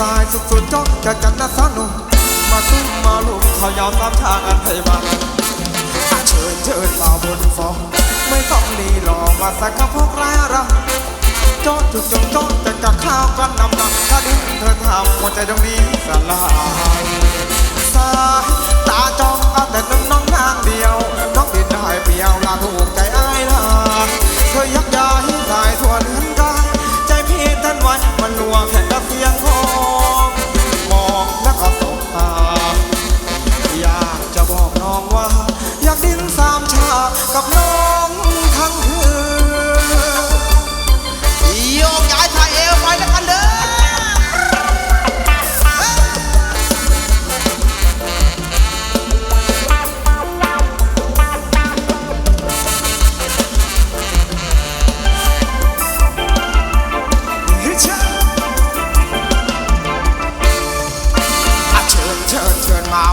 สายสุดๆจ้องจะจันนะสหนุ่มมาตุ้มมาลุกเขายาวตามทางอันไพบังเชิญเชิญมาบนฟองไม่ต้องลีรอกมาสักคำพวกร้ายรักจองจุดจงจองจะจักข้าวกันนำหนักถ้าดิ้นเธอทำหัวใจตรงนี้สลายสายตาจ้องเอาแต่น้องน้องทางเดียวน้องดินได้เปียวลาถูกใจอ้ายลาเธอยักย้ายสายทั่วเนื้อกายใจพี่ท่านไว้มันลัวแข็ง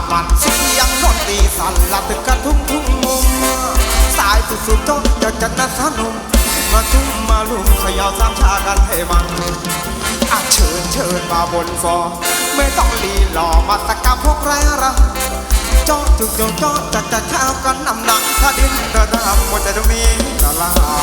เชิญมามันเสียงดนตรีสั่นละตึกกระทุ่งทุ่งมุมสายสุดสุดโจอยากจะนัดสนุมมาทุ่มมาลุมขย่าสามชากันให้มันอะเชิญเชิญมาบนฟอไม่ต้องรีรอมาตะกับพวกแรรักจอดจุกโยงจอดจัดจัดข้าวกันนำหนักถ้าดินเธอทำหมดใจตรงนี้ละลา